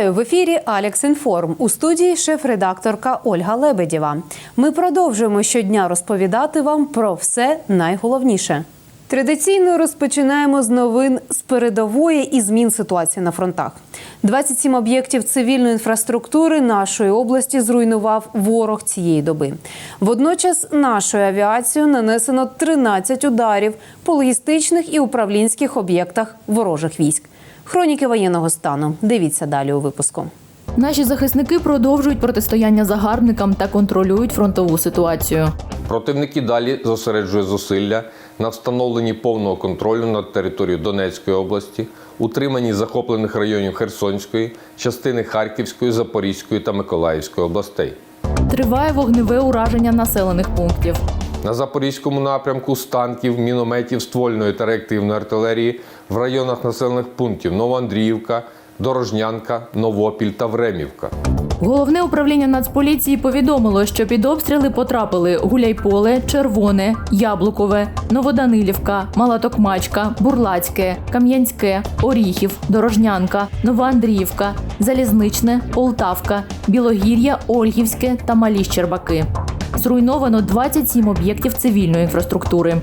Вітаю в ефірі Алекс Інформ у студії шеф-редакторка Ольга Лебедєва. Ми продовжуємо щодня розповідати вам про все найголовніше. Традиційно розпочинаємо з новин з передової і змін ситуації на фронтах. 27 об'єктів цивільної інфраструктури нашої області зруйнував ворог цієї доби. Водночас нашою авіацією нанесено 13 ударів по логістичних і управлінських об'єктах ворожих військ. Хроніки воєнного стану. Дивіться далі у випуску. Наші захисники продовжують протистояння загарбникам та контролюють фронтову ситуацію. Противники далі зосереджує зусилля на встановленні повного контролю над територією Донецької області, утриманні захоплених районів Херсонської, частини Харківської, Запорізької та Миколаївської областей. Триває вогневе ураження населених пунктів. На запорізькому напрямку з танків, мінометів, ствольної та реактивної артилерії в районах населених пунктів Новоандріївка, Дорожнянка, Новопіль та Времівка. Головне управління Нацполіції повідомило, що під обстріли потрапили Гуляйполе, Червоне, Яблукове, Новоданилівка, Малатокмачка, Бурлацьке, Кам'янське, Оріхів, Дорожнянка, Новоандріївка, Залізничне, Полтавка, Білогір'я, Ольгівське та Малі Щербаки. Зруйновано 27 об'єктів цивільної інфраструктури.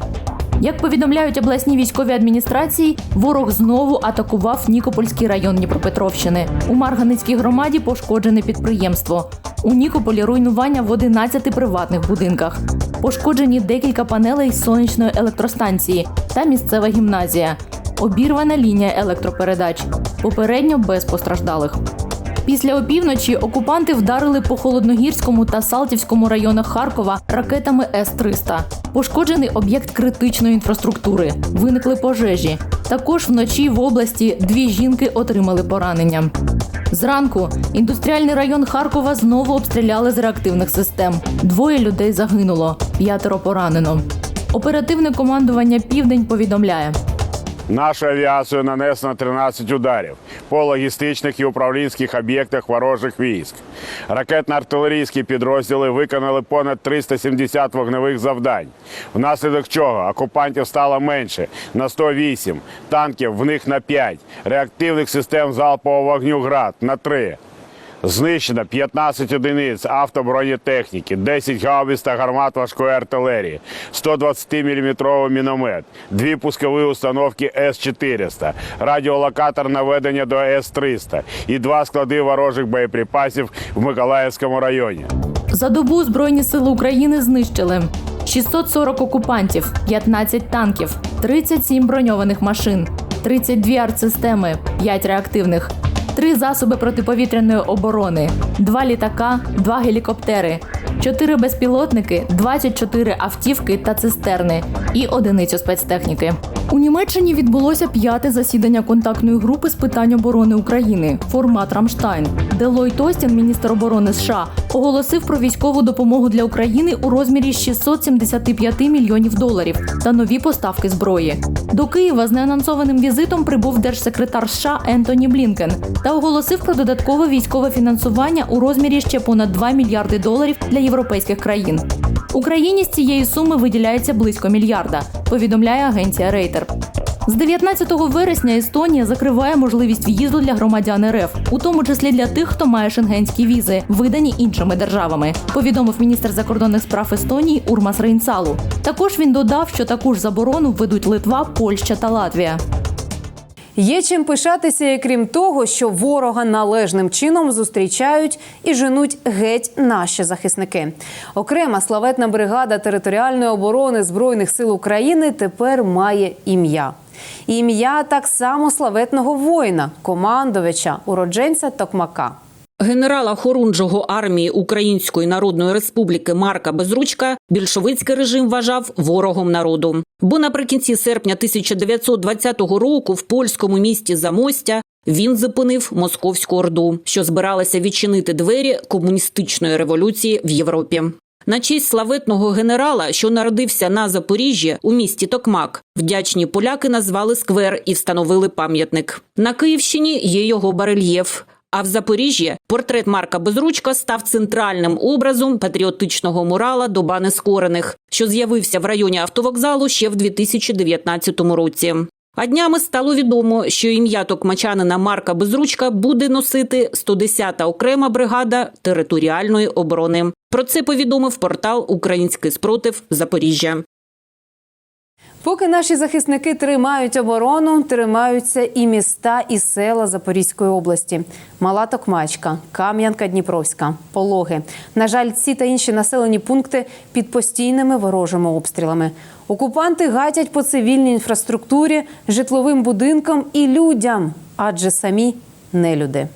Як повідомляють обласні військові адміністрації, ворог знову атакував Нікопольський район Дніпропетровщини. У Марганицькій громаді пошкоджене підприємство. У Нікополі руйнування в 11 приватних будинках. Пошкоджені декілька панелей сонячної електростанції та місцева гімназія. Обірвана лінія електропередач. Попередньо без постраждалих. Після опівночі окупанти вдарили по холодногірському та Салтівському районах Харкова ракетами С-300. Пошкоджений об'єкт критичної інфраструктури. Виникли пожежі. Також вночі в області дві жінки отримали поранення. Зранку індустріальний район Харкова знову обстріляли з реактивних систем. Двоє людей загинуло, п'ятеро поранено. Оперативне командування Південь повідомляє. Нашу авіацію нанесено 13 ударів по логістичних і управлінських об'єктах ворожих військ. Ракетно-артилерійські підрозділи виконали понад 370 вогневих завдань, внаслідок чого окупантів стало менше на 108, танків в них на 5, реактивних систем залпового вогню ГРАД на 3. Знищено 15 одиниць автобронетехніки, 10 гаубиць та гармат важкої артилерії, 120-мм міномет, дві пускові установки С-400, радіолокатор наведення до С-300 і два склади ворожих боєприпасів в Миколаївському районі. За добу Збройні сили України знищили 640 окупантів, 15 танків, 37 броньованих машин, 32 артсистеми, 5 реактивних, 3 засоби протиповітряної оборони, два літака, два гелікоптери, 4 безпілотники, 24 автівки та цистерни і одиницю спецтехніки. У Німеччині відбулося п'яте засідання контактної групи з питань оборони України формат Рамштайн, де Ллойд Остін, міністр оборони США, оголосив про військову допомогу для України у розмірі 675 мільйонів доларів та нові поставки зброї. До Києва з неанонсованим візитом прибув держсекретар США Ентоні Блінкен та оголосив про додаткове військове фінансування у розмірі ще понад 2 мільярди доларів для європейських країн. Україні з цієї суми виділяється близько мільярда, повідомляє агенція Рейтер. З 19 вересня Естонія закриває можливість в'їзду для громадян РФ, у тому числі для тих, хто має шенгенські візи, видані іншими державами. Повідомив міністр закордонних справ Естонії Урмас Рейнсалу. Також він додав, що таку ж заборону введуть Литва, Польща та Латвія. Є чим пишатися, і крім того, що ворога належним чином зустрічають і женуть геть наші захисники. Окрема славетна бригада територіальної оборони збройних сил України тепер має ім'я. Ім'я так само славетного воїна, командувача, уродженця Токмака. Генерала Хорунжого армії Української Народної Республіки Марка Безручка більшовицький режим вважав ворогом народу. Бо наприкінці серпня 1920 року в польському місті Замостя він зупинив московську орду, що збиралася відчинити двері комуністичної революції в Європі. На честь славетного генерала, що народився на Запоріжжі у місті Токмак, вдячні поляки назвали сквер і встановили пам'ятник. На Київщині є його барельєф. А в Запоріжжі портрет Марка Безручка став центральним образом патріотичного мурала Доба нескорених, що з'явився в районі автовокзалу ще в 2019 році. А днями стало відомо, що ім'я токмачанина Марка Безручка буде носити 110-та окрема бригада територіальної оборони. Про це повідомив портал Український спротив Запоріжжя. Поки наші захисники тримають оборону, тримаються і міста, і села Запорізької області: Мала Токмачка, Кам'янка Дніпровська, Пологи. На жаль, ці та інші населені пункти під постійними ворожими обстрілами. Окупанти гатять по цивільній інфраструктурі, житловим будинкам і людям, адже самі не люди.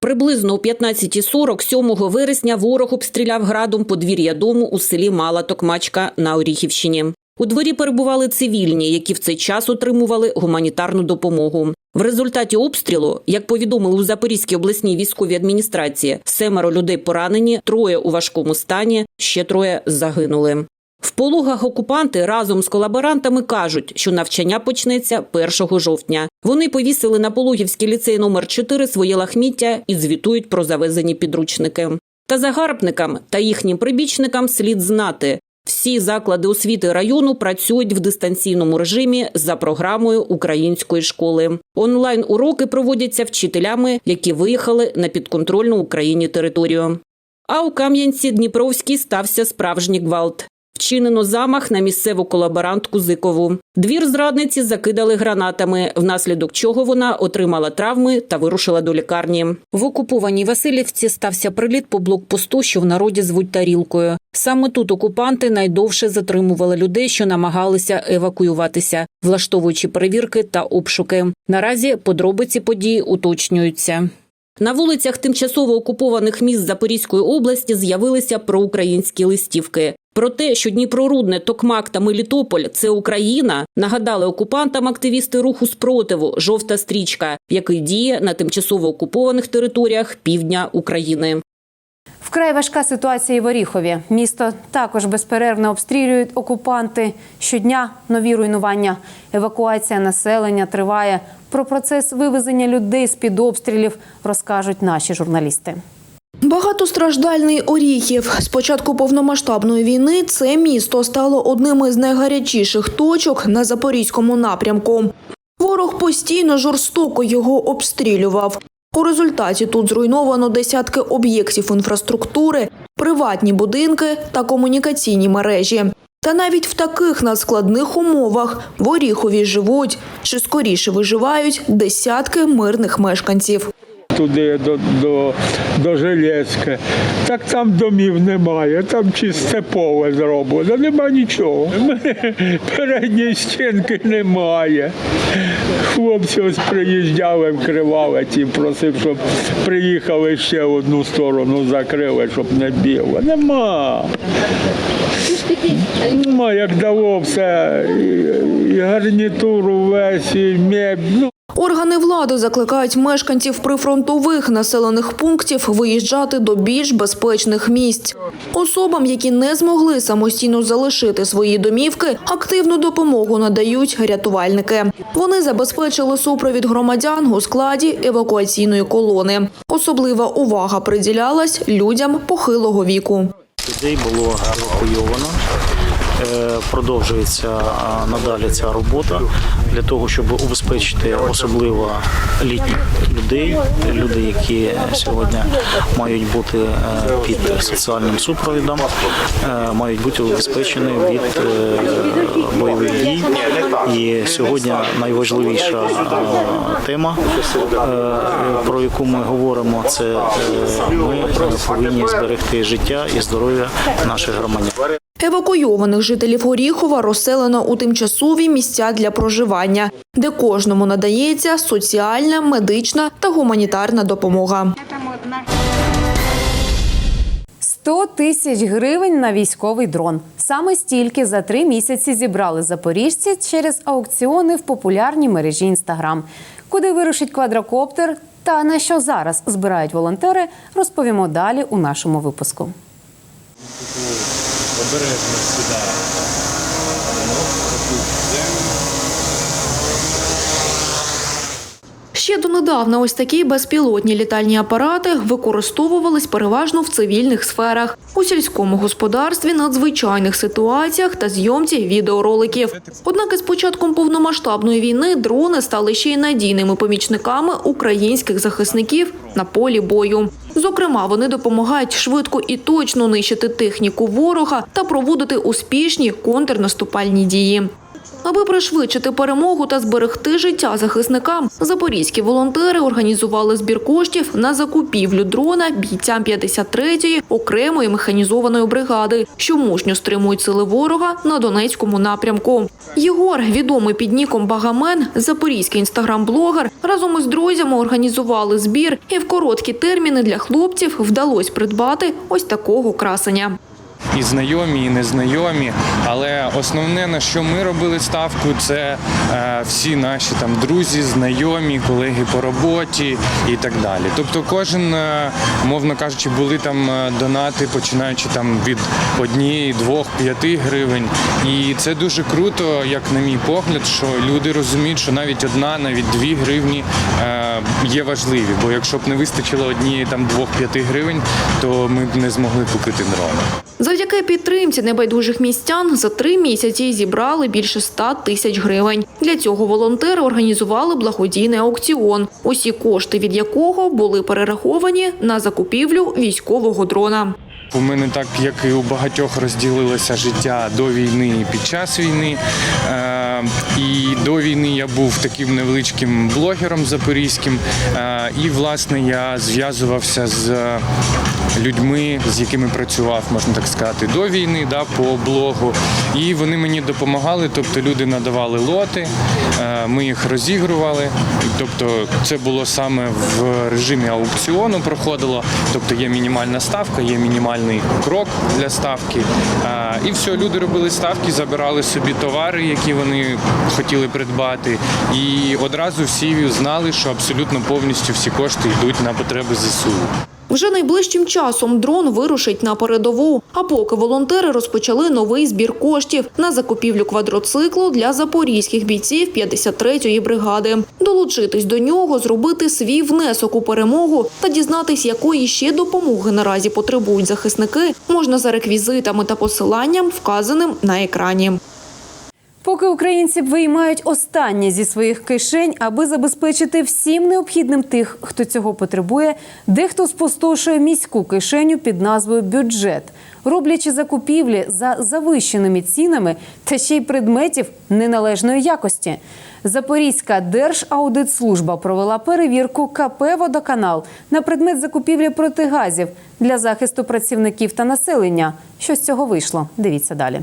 Приблизно о 15.40 7 вересня ворог обстріляв градом подвір'я дому у селі Мала Токмачка на Оріхівщині. У дворі перебували цивільні, які в цей час отримували гуманітарну допомогу. В результаті обстрілу, як повідомили у Запорізькій обласній військовій адміністрації, семеро людей поранені, троє у важкому стані, ще троє загинули. В пологах окупанти разом з колаборантами кажуть, що навчання почнеться 1 жовтня. Вони повісили на Пологівський ліцей номер 4 своє лахміття і звітують про завезені підручники. Та загарбникам та їхнім прибічникам слід знати. Всі заклади освіти району працюють в дистанційному режимі за програмою української школи. Онлайн уроки проводяться вчителями, які виїхали на підконтрольну Україні територію. А у Кам'янці Дніпровській стався справжній гвалт. Вчинено замах на місцеву колаборантку Зикову. Двір зрадниці закидали гранатами, внаслідок чого вона отримала травми та вирушила до лікарні. В окупованій Васильівці стався приліт по блокпосту, що в народі звуть тарілкою. Саме тут окупанти найдовше затримували людей, що намагалися евакуюватися, влаштовуючи перевірки та обшуки. Наразі подробиці події уточнюються. На вулицях тимчасово окупованих міст Запорізької області з'явилися проукраїнські листівки. Про те, що Дніпрорудне, Токмак та Мелітополь це Україна, нагадали окупантам активісти руху спротиву Жовта стрічка, який діє на тимчасово окупованих територіях півдня України. Вкрай важка ситуація і в Оріхові. Місто також безперервно обстрілюють окупанти. Щодня нові руйнування. Евакуація населення триває. Про процес вивезення людей з під обстрілів розкажуть наші журналісти. Багатостраждальний Оріхів. З початку повномасштабної війни це місто стало одним із найгарячіших точок на запорізькому напрямку. Ворог постійно жорстоко його обстрілював. У результаті тут зруйновано десятки об'єктів інфраструктури, приватні будинки та комунікаційні мережі. Та навіть в таких надскладних умовах в Оріхові живуть чи скоріше виживають десятки мирних мешканців. Туди до, до, до Железки. Так там домів немає, там чисте поле зроблено, нема нічого. Передньої стінки немає. Хлопці ось приїжджали, вкривали ті, просив, щоб приїхали ще в одну сторону, закрили, щоб не біло. Нема. Нема, як дало все, і, гарнітуру весь, і меб. Органи влади закликають мешканців прифронтових населених пунктів виїжджати до більш безпечних місць. Особам, які не змогли самостійно залишити свої домівки, активну допомогу надають рятувальники. Вони забезпечили супровід громадян у складі евакуаційної колони. Особлива увага приділялась людям похилого віку. Людей було евакуйовано. Е, Продовжується надалі ця робота для того, щоб убезпечити особливо літніх людей, люди, які сьогодні мають бути е, під соціальним супровідом, е, мають бути убезпечені від бойових дій. І сьогодні найважливіша тема, про яку ми говоримо, це ми повинні зберегти життя і здоров'я наших громадян. Евакуйованих жителів Оріхова розселено у тимчасові місця для проживання, де кожному надається соціальна, медична та гуманітарна допомога. 100 тисяч гривень на військовий дрон. Саме стільки за три місяці зібрали запоріжці через аукціони в популярній мережі Інстаграм. Куди вирушить квадрокоптер та на що зараз збирають волонтери, розповімо далі у нашому випуску обережно сідає. Ще донедавна ось такі безпілотні літальні апарати використовувались переважно в цивільних сферах у сільському господарстві, надзвичайних ситуаціях та зйомці відеороликів. Однак із початком повномасштабної війни дрони стали ще й надійними помічниками українських захисників на полі бою. Зокрема, вони допомагають швидко і точно нищити техніку ворога та проводити успішні контрнаступальні дії. Аби пришвидшити перемогу та зберегти життя захисникам, запорізькі волонтери організували збір коштів на закупівлю дрона бійцям 53-ї окремої механізованої бригади, що мужньо стримують сили ворога на Донецькому напрямку. Єгор, відомий під ніком Багамен, запорізький інстаграм-блогер, разом із друзями організували збір, і в короткі терміни для хлопців вдалося придбати ось такого красення. І знайомі, і незнайомі. Але основне на що ми робили ставку, це е, всі наші там друзі, знайомі, колеги по роботі і так далі. Тобто, кожен, е, мовно кажучи, були там е, донати, починаючи там від однієї, двох, п'яти гривень. І це дуже круто, як на мій погляд, що люди розуміють, що навіть одна, навіть дві гривні є важливі. Бо якщо б не вистачило однієї там двох-п'яти гривень, то ми б не змогли купити дрона. Завдяки підтримці небайдужих містян за три місяці зібрали більше 100 тисяч гривень. Для цього волонтери організували благодійний аукціон, усі кошти від якого були перераховані на закупівлю військового дрона. У мене так, як і у багатьох, розділилося життя до війни і під час війни. Е, І до війни я був таким невеличким блогером запорізьким. Е, І, власне, я зв'язувався з людьми, з якими працював, можна так сказати, до війни, да, по блогу. І вони мені допомагали, тобто люди надавали лоти, е, ми їх розігрували. Тобто це було саме в режимі аукціону проходило. Тобто є мінімальна ставка, є мінімальний крок для ставки. Е, І все, люди робили ставки, забирали собі товари, які вони хотіли придбати. І одразу всі знали, що абсолютно повністю всі кошти йдуть на потреби ЗСУ. Вже найближчим часом дрон вирушить на передову. А поки волонтери розпочали новий збір коштів на закупівлю квадроциклу для запорізьких бійців 53-ї бригади. Долучитись до нього, зробити свій внесок у перемогу та дізнатись, якої ще допомоги наразі потребують захисники, можна за реквізитами та посиланням, вказаним на екрані. Поки українці виймають останнє зі своїх кишень, аби забезпечити всім необхідним тих, хто цього потребує, дехто спустошує міську кишеню під назвою бюджет, роблячи закупівлі за завищеними цінами та ще й предметів неналежної якості. Запорізька Держаудитслужба провела перевірку КП Водоканал на предмет закупівлі протигазів для захисту працівників та населення. Що з цього вийшло? Дивіться далі.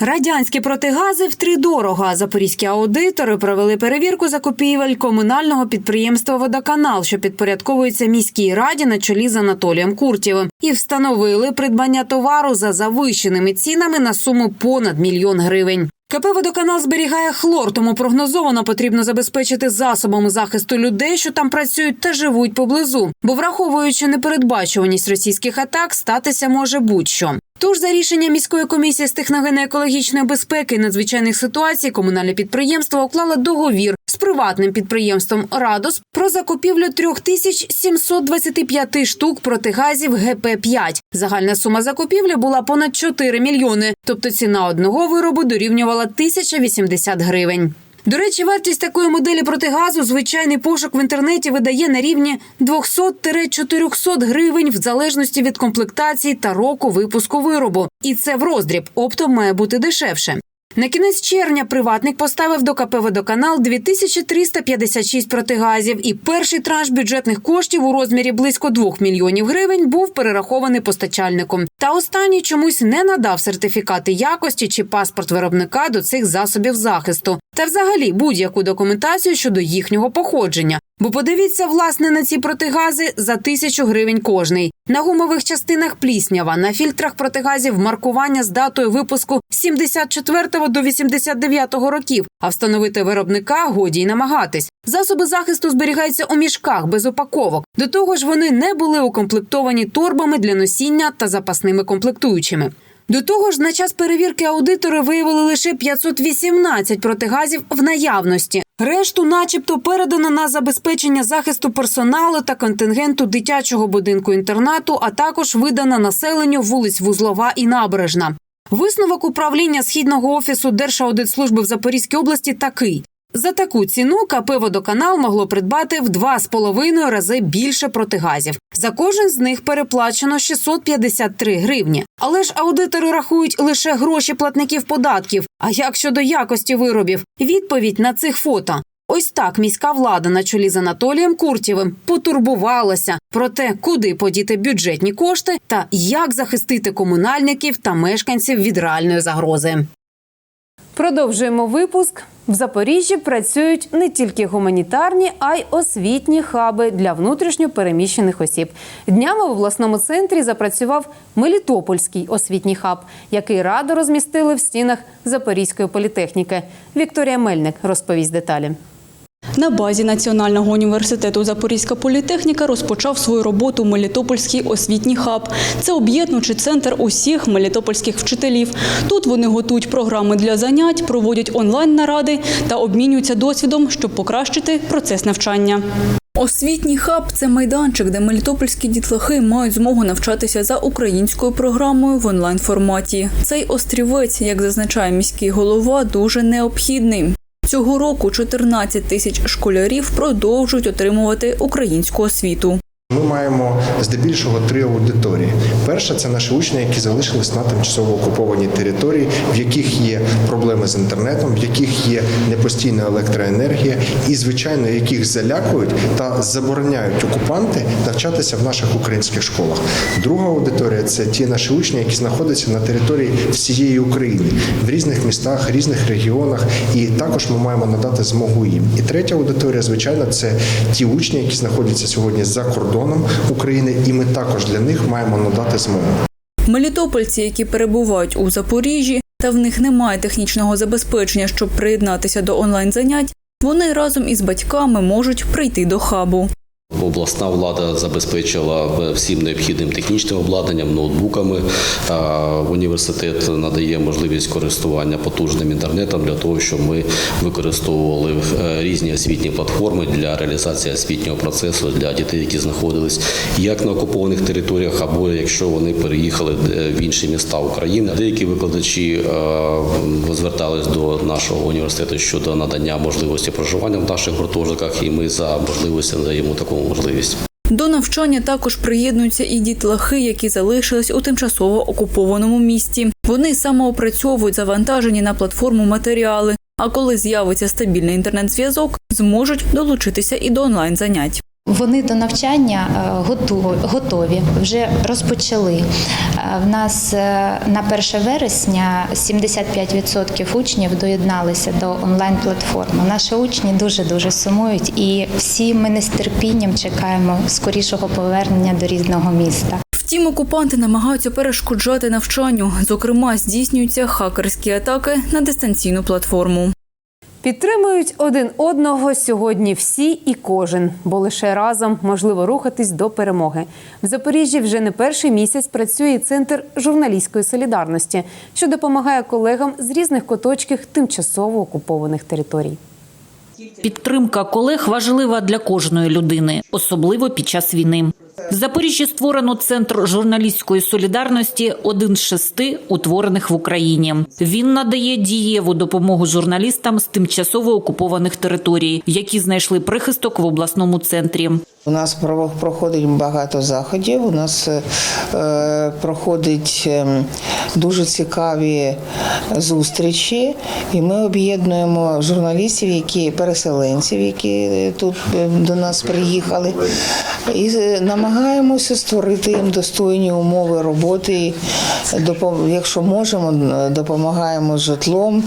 Радянські протигази втридорога. Запорізькі аудитори провели перевірку закупівель комунального підприємства Водоканал, що підпорядковується міській раді на чолі з Анатолієм Куртєвим, і встановили придбання товару за завищеними цінами на суму понад мільйон гривень. КП «Водоканал» зберігає хлор, тому прогнозовано потрібно забезпечити засобами захисту людей, що там працюють та живуть поблизу. Бо, враховуючи непередбачуваність російських атак, статися може будь-що. Тож за рішенням міської комісії з техногенно-екологічної безпеки і надзвичайних ситуацій комунальне підприємство уклало договір з приватним підприємством Радос про закупівлю 3725 штук протигазів ГП-5. Загальна сума закупівлі була понад 4 мільйони, тобто ціна одного виробу дорівнювала 1080 гривень. До речі, вартість такої моделі протигазу звичайний пошук в інтернеті видає на рівні 200-400 гривень в залежності від комплектації та року випуску виробу. І це в роздріб, оптом має бути дешевше. На кінець червня приватник поставив до КП «Водоканал» 2356 протигазів, і перший транш бюджетних коштів у розмірі близько 2 мільйонів гривень був перерахований постачальником. Та останній чомусь не надав сертифікати якості чи паспорт виробника до цих засобів захисту, та взагалі будь-яку документацію щодо їхнього походження. Бо подивіться власне на ці протигази за тисячу гривень кожний. На гумових частинах пліснява, на фільтрах протигазів маркування з датою випуску з 74 до 89 років. А встановити виробника годі й намагатись. Засоби захисту зберігаються у мішках без упаковок. До того ж, вони не були укомплектовані торбами для носіння та запасними комплектуючими. До того ж, на час перевірки аудитори виявили лише 518 протигазів в наявності. Решту, начебто, передано на забезпечення захисту персоналу та контингенту дитячого будинку інтернату, а також видано населенню вулиць Вузлова і Набережна. Висновок управління східного офісу Держаудитслужби в Запорізькій області такий: за таку ціну КП «Водоканал» могло придбати в два з половиною рази більше протигазів. За кожен з них переплачено 653 гривні. Але ж аудитори рахують лише гроші платників податків. А як щодо якості виробів? Відповідь на цих фото. Ось так міська влада на чолі з Анатолієм Куртєвим потурбувалася про те, куди подіти бюджетні кошти та як захистити комунальників та мешканців від реальної загрози. Продовжуємо випуск. В Запоріжжі працюють не тільки гуманітарні, а й освітні хаби для внутрішньо переміщених осіб. Днями в обласному центрі запрацював Мелітопольський освітній хаб, який радо розмістили в стінах Запорізької політехніки. Вікторія Мельник розповість деталі. На базі Національного університету Запорізька політехніка розпочав свою роботу Мелітопольський освітній хаб. Це об'єднуючий центр усіх мелітопольських вчителів. Тут вони готують програми для занять, проводять онлайн-наради та обмінюються досвідом, щоб покращити процес навчання. Освітній хаб це майданчик, де мелітопольські дітлахи мають змогу навчатися за українською програмою в онлайн форматі. Цей острівець, як зазначає міський голова, дуже необхідний. Цього року 14 тисяч школярів продовжують отримувати українську освіту. Ми маємо здебільшого три аудиторії. Перша це наші учні, які залишились на тимчасово окупованій території, в яких є проблеми з інтернетом, в яких є непостійна електроенергія, і звичайно, яких залякують та забороняють окупанти навчатися в наших українських школах. Друга аудиторія це ті наші учні, які знаходяться на території всієї України в різних містах, різних регіонах, і також ми маємо надати змогу їм. І третя аудиторія, звичайно, це ті учні, які знаходяться сьогодні за кордоном України, і ми також для них маємо надати змогу. Мелітопольці, які перебувають у Запоріжжі, та в них немає технічного забезпечення, щоб приєднатися до онлайн занять, вони разом із батьками можуть прийти до хабу. Обласна влада забезпечила всім необхідним технічним обладнанням, ноутбуками. Університет надає можливість користування потужним інтернетом для того, щоб ми використовували е, різні освітні платформи для реалізації освітнього процесу для дітей, які знаходились як на окупованих територіях, або якщо вони переїхали е, в інші міста України. Деякі викладачі е, звертались до нашого університету щодо надання можливості проживання в наших гуртожитках, і ми за можливості надаємо таку можливість. До навчання також приєднуються і дітлахи, які залишились у тимчасово окупованому місті. Вони самоопрацьовують завантажені на платформу матеріали. А коли з'явиться стабільний інтернет-зв'язок, зможуть долучитися і до онлайн занять. Вони до навчання е, готові, вже розпочали. Е, В нас е, на 1 вересня 75% учнів доєдналися до онлайн-платформи. Наші учні дуже дуже сумують, і всі ми не з терпінням чекаємо скорішого повернення до рідного міста. Втім, окупанти намагаються перешкоджати навчанню. Зокрема, здійснюються хакерські атаки на дистанційну платформу. Підтримують один одного сьогодні всі і кожен, бо лише разом можливо рухатись до перемоги. В Запоріжжі вже не перший місяць працює центр журналістської солідарності, що допомагає колегам з різних куточків тимчасово окупованих територій. Підтримка колег важлива для кожної людини, особливо під час війни. В Запоріжжі створено центр журналістської солідарності, один з шести утворених в Україні. Він надає дієву допомогу журналістам з тимчасово окупованих територій, які знайшли прихисток в обласному центрі. У нас проходить багато заходів. У нас е, проходить е, дуже цікаві зустрічі, і ми об'єднуємо журналістів, які переселенців, які тут е, до нас приїхали, і е, намагаємося створити їм достойні умови роботи. Якщо можемо, е, допомагаємо з житлом,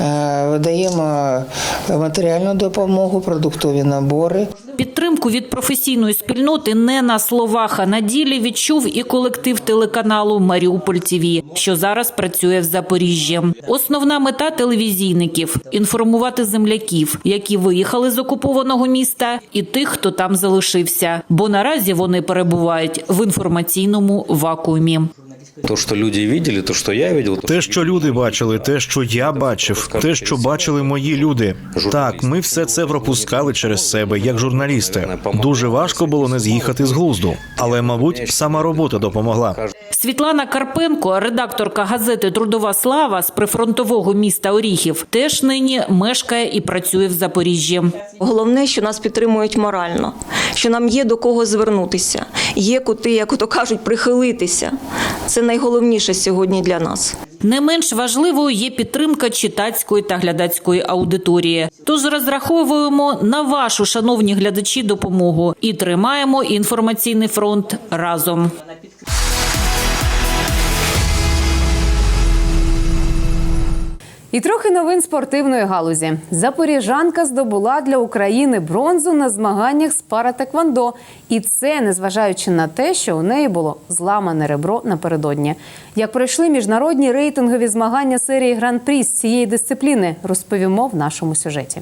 е, видаємо матеріальну допомогу, продуктові набори. Підтримку від професійної спільноти не на словах, а на ділі відчув і колектив телеканалу Маріуполь ТІВІ, що зараз працює в Запоріжжі. Основна мета телевізійників інформувати земляків, які виїхали з окупованого міста, і тих, хто там залишився. Бо наразі вони перебувають в інформаційному вакуумі. То, что люди видели, то, что я видел, Те, що люди бачили, те, що я бачив, те, що бачили мої люди. Так, ми все це пропускали через себе як журналісти. Дуже важко було не з'їхати з глузду, але, мабуть, сама робота допомогла. Світлана Карпенко, редакторка газети Трудова слава з прифронтового міста Оріхів, теж нині мешкає і працює в Запоріжжі. Головне, що нас підтримують морально, що нам є до кого звернутися, є куди, як ото кажуть, прихилитися. Це найголовніше сьогодні для нас. Не менш важливою є підтримка читацької та глядацької аудиторії. Тож розраховуємо на вашу, шановні глядачі, допомогу і тримаємо інформаційний фронт разом. І трохи новин спортивної галузі. Запоріжанка здобула для України бронзу на змаганнях з паратеквондо. І це незважаючи на те, що у неї було зламане ребро напередодні. Як пройшли міжнародні рейтингові змагання серії гран-прі з цієї дисципліни, розповімо в нашому сюжеті.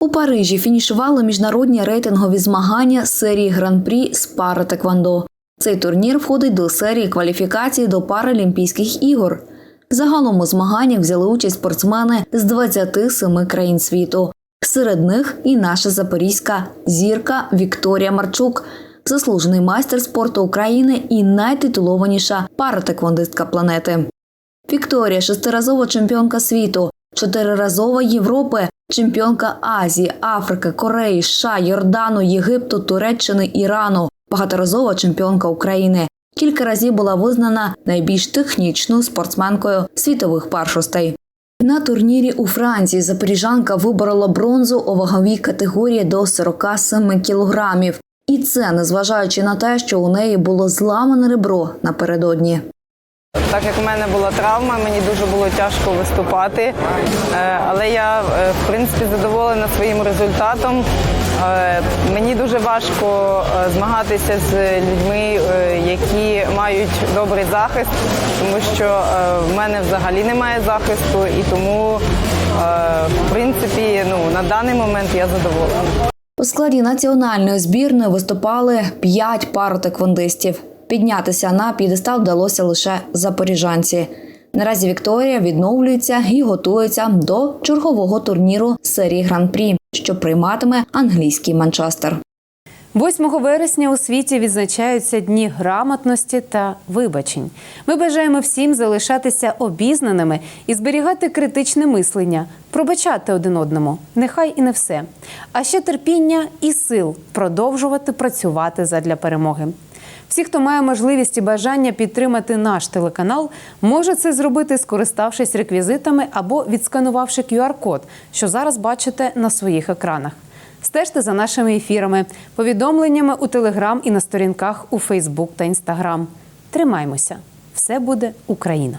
У Парижі фінішували міжнародні рейтингові змагання серії гран-прі з паратеквондо. Цей турнір входить до серії кваліфікації до Паралімпійських ігор. Загалом у змаганнях взяли участь спортсмени з 27 країн світу. Серед них і наша запорізька зірка Вікторія Марчук, заслужений майстер спорту України і найтитулованіша паратеквондистка планети. Вікторія шестиразова чемпіонка світу, чотириразова Європи, чемпіонка Азії, Африки, Кореї, США, Йордану, Єгипту, Туреччини, Ірану, багаторазова чемпіонка України. Кілька разів була визнана найбільш технічною спортсменкою світових першостей. На турнірі у Франції запоріжанка виборола бронзу у ваговій категорії до 47 кілограмів. І це незважаючи на те, що у неї було зламане ребро напередодні. Так як в мене була травма, мені дуже було тяжко виступати, Е, але я е, в принципі задоволена своїм результатом. Е, Мені дуже важко е, змагатися з людьми, е, які мають добрий захист, тому що в мене взагалі немає захисту, і тому в принципі ну на даний момент я задоволена. У складі національної збірної виступали п'ять пар теквондистів. Піднятися на п'єдестал вдалося лише запоріжанці. Наразі Вікторія відновлюється і готується до чергового турніру серії гран-прі, що прийматиме англійський Манчестер. 8 вересня у світі відзначаються дні грамотності та вибачень. Ми бажаємо всім залишатися обізнаними і зберігати критичне мислення, пробачати один одному, нехай і не все. А ще терпіння і сил продовжувати працювати задля перемоги. Всі, хто має можливість і бажання підтримати наш телеканал, може це зробити, скориставшись реквізитами або відсканувавши QR-код, що зараз бачите на своїх екранах. Стежте за нашими ефірами, повідомленнями у Телеграм і на сторінках у Фейсбук та Інстаграм. Тримаймося! Все буде Україна!